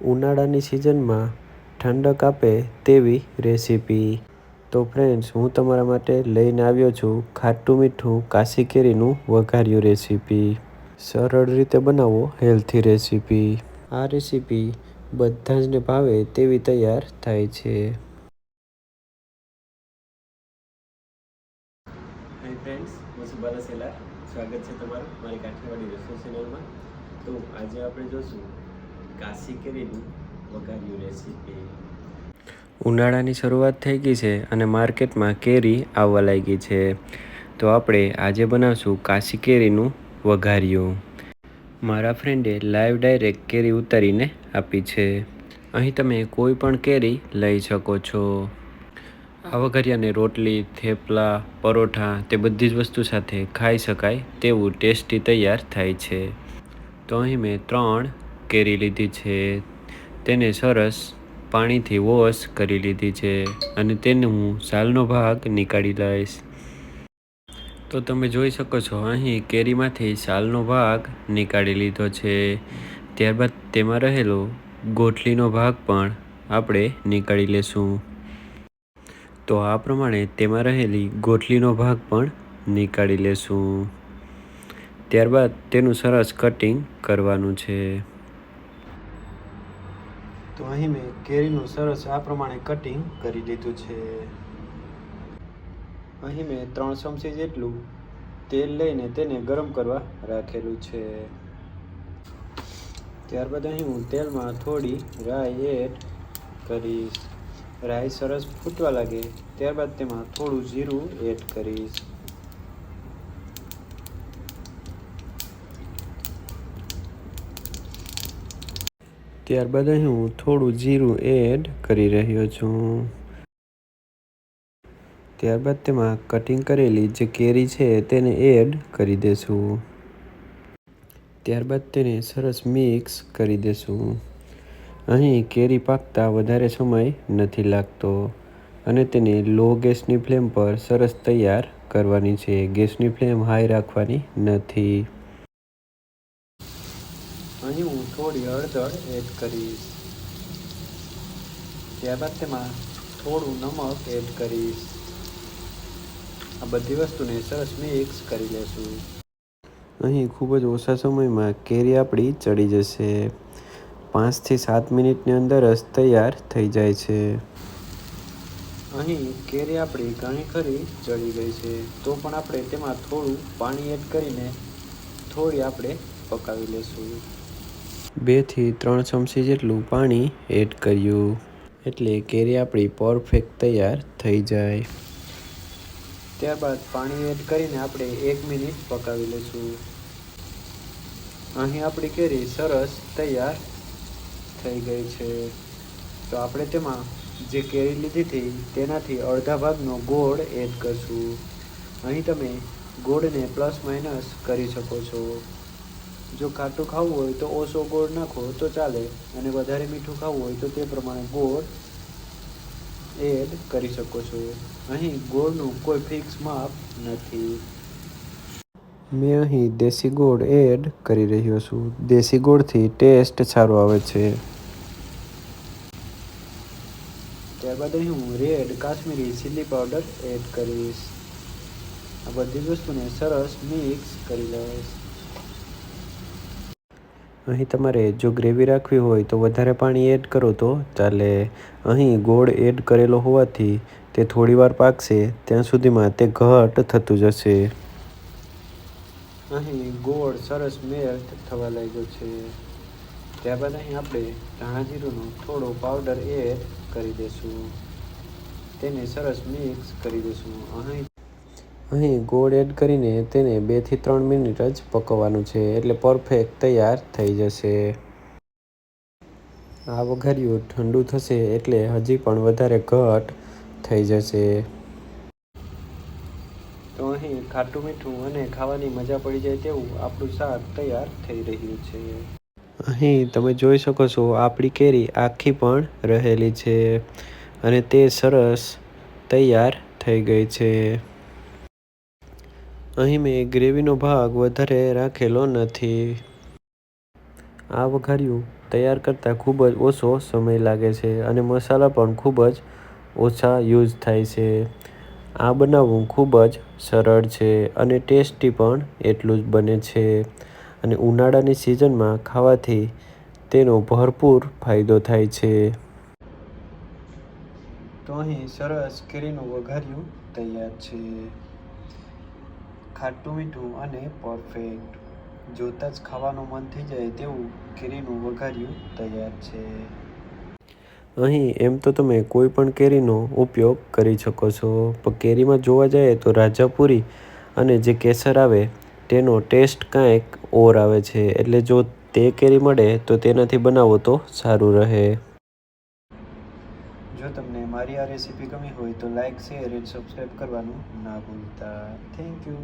ઉનાળાની સિઝનમાં ઠંડક આપે તેવી રેસીપી. તો ફ્રેન્ડ્સ, હું તમારા માટે લઈને આવ્યો છું ખાટું મીઠું કાશી કેરીનું વઘાર્યું રેસીપી. સરળ રીતે બનાવો હેલ્થી રેસીપી. આ રેસીપી બધા જને ભાવે તેવી તૈયાર થાય છે. ફ્રેન્ડ્સ હું છું બાલાસેલા સ્વાગત છે તમારું મારી કાઠિયાવાડી રસોઈ ચેનલમાં તો આજે આપણે જોશું કાશી કેરીનું વઘાર્યું રેસીપી. ઉનાળાની શરૂઆત થઈ ગઈ છે અને માર્કેટમાં કેરી આવવા લાગી છે. તો આપણે આજે બનાવશું કાશી કેરીનું વઘાર્યું. મારા ફ્રેન્ડે લાઈવ ડાયરેક્ટ કેરી ઉતારીને આપી છે. અહીં તમે કોઈ પણ કેરી લઈ શકો છો. આ વઘારિયાને રોટલી, થેપલા, પરોઠા તે બધી જ વસ્તુ સાથે ખાઈ શકાય તેવું ટેસ્ટી તૈયાર થાય છે. તો અહીં મેં ત્રણ કેરી લીધી છે. તેને સરસ પાણીથી વોશ કરી લીધી છે અને તેને હું સાલનો ભાગ નીકાળી લઈશ. તો તમે જોઈ શકો છો, અહીં કેરીમાંથી સાલનો ભાગ નીકાળી લીધો છે. ત્યારબાદ તેમાં રહેલો ગોઠલીનો ભાગ પણ આપણે નીકાળી લેશું. તો આ પ્રમાણે તેમાં રહેલી ગોઠલીનો ભાગ પણ નીકાળી લેશું. ત્યારબાદ તેનું સરસ કટિંગ કરવાનું છે. તો અહીં મેં કેરીનું સરસ આ પ્રમાણે કટિંગ કરી લીધું છે. અહીં મેં ત્રણ ચમચી જેટલું તેલ લઈને તેને ગરમ કરવા રાખેલું છે. ત્યારબાદ અહીં હું તેલમાં થોડી રાઈ એડ કરીશ. રાઈ સરસ ફૂટવા લાગે, ત્યારબાદ તેમાં થોડું જીરું એડ કરીશ. ત્યારબાદ અહીં હું થોડું જીરું એડ કરી રહ્યો છું. ત્યારબાદ તેમાં કટિંગ કરેલી જે કેરી છે તેને એડ કરી દેશું. ત્યારબાદ તેને સરસ મિક્સ કરી દેશું. અહીં કેરી પાકતા વધારે સમય નથી લાગતો અને તેને લો ગેસની ફ્લેમ પર સરસ તૈયાર કરવાની છે. ગેસની ફ્લેમ હાઈ રાખવાની નથી. અહીં હું થોડી હળદર એડ કરીશ. ત્યારબાદ તેમાં થોડું નમક એડ કરીશ. આ બધી વસ્તુને સરસ મિક્સ કરી લેશું. અહીં ખૂબ જ ઓછા સમયમાં કેરી આપણી ચડી જશે. પાંચથી સાત મિનિટની અંદર જ તૈયાર થઈ જાય છે. અહીં કેરી આપણી ઘણી ખરી ચડી ગઈ છે. તો પણ આપણે તેમાં થોડું પાણી એડ કરીને થોડી આપણે પકાવી લેશું. બેથી ત્રણ ચમચી જેટલું પાણી એડ કર્યું, એટલે કેરી આપણી પરફેક્ટ તૈયાર થઈ જાય. ત્યારબાદ પાણી એડ કરીને આપણે એક મિનિટ પકાવી લઈશું. અહીં આપણી કેરી સરસ તૈયાર થઈ ગઈ છે. તો આપણે તેમાં જે કેરી લીધી હતી તેનાથી અડધા ભાગનો ગોળ એડ કરશું. અહીં તમે ગોળને પ્લસ માઇનસ કરી શકો છો. જો ખાટું ખાવું હોય તો ઓછો ગોળ નાખો તો ચાલે અને વધારે મીઠું ખાવું હોય તો તે પ્રમાણે ગોળ એડ કરી શકો છો. અહીં ગોળનું કોઈ ફિક્સ માપ નથી. મેં અહીં દેશી ગોળ એડ કરી રહ્યો છું. દેશી ગોળથી ટેસ્ટ સારો આવે છે. ત્યારબાદ અહીં હું red Kashmiri chilli powder add કરીશ. આ બધી વસ્તુને સરસ મિક્સ કરી લઈશ. અહીં તમારે જો ગ્રેવી રાખવી હોય તો વધારે પાણી એડ કરો તો ચાલે. અહીં ગોળ એડ કરેલો હોવાથી તે થોડીવાર પાકશે, ત્યાં સુધીમાં તે ઘટ થતું જશે. અહીં ગોળ સરસ મેલ્ટ થવા લાગ્યો છે. ત્યારબાદ અહીં આપણે ધાણા જીરુંનો થોડો પાવડર એડ કરી દઈશું તેને સરસ મિક્સ કરી દઈશું અહીં અહીં ગોળ એડ કરીને તેને બેથી ત્રણ મિનિટ જ પકવવાનું છે એટલે પરફેક્ટ તૈયાર થઈ જશે. આ વઘાર્યું ઠંડુ થશે એટલે હજી પણ વધારે ઘટ થઈ જશે. તો અહીં ખાટું મીઠું અને ખાવાની મજા પડી જાય તેવું આપણું શાક તૈયાર થઈ રહ્યું છે. અહીં તમે જોઈ શકો છો આપણી કેરી આખી પણ રહેલી છે અને તે સરસ તૈયાર થઈ ગઈ છે. અહીં મેં ગ્રેવીનો ભાગ વધારે રાખેલો નથી. આ વઘાર્યું તૈયાર કરતાં ખૂબ જ ઓછો સમય લાગે છે અને મસાલા પણ ખૂબ જ ઓછા યુઝ થાય છે. આ બનાવવું ખૂબ જ સરળ છે અને ટેસ્ટી પણ એટલું જ બને છે અને ઉનાળાની સિઝનમાં ખાવાથી તેનો ભરપૂર ફાયદો થાય છે. તો અહીં સરસ કેરીનું વઘાર્યું તૈયાર છે. ખાટું મીઠું અને પરફેક્ટ જોતાં જ ખાવાનું મન થઈ જાય તેવું કેરીનું વઘાર્યું તૈયાર છે. અહીં એમ તો તમે કોઈ પણ કેરીનો ઉપયોગ કરી શકો છો. પણ કેરીમાં જોવા જઈએ તો રાજાપુરી અને જે કેસર આવે તેનો ટેસ્ટ કાંઈક ઓર આવે છે. એટલે જો તે કેરી મળે તો તેનાથી બનાવો તો સારું રહે. જો તમને મારી આ રેસીપી ગમી હોય તો લાઇક શેર એન્ડ સબસ્ક્રાઈબ કરવાનું ના ભૂલતા. Thank you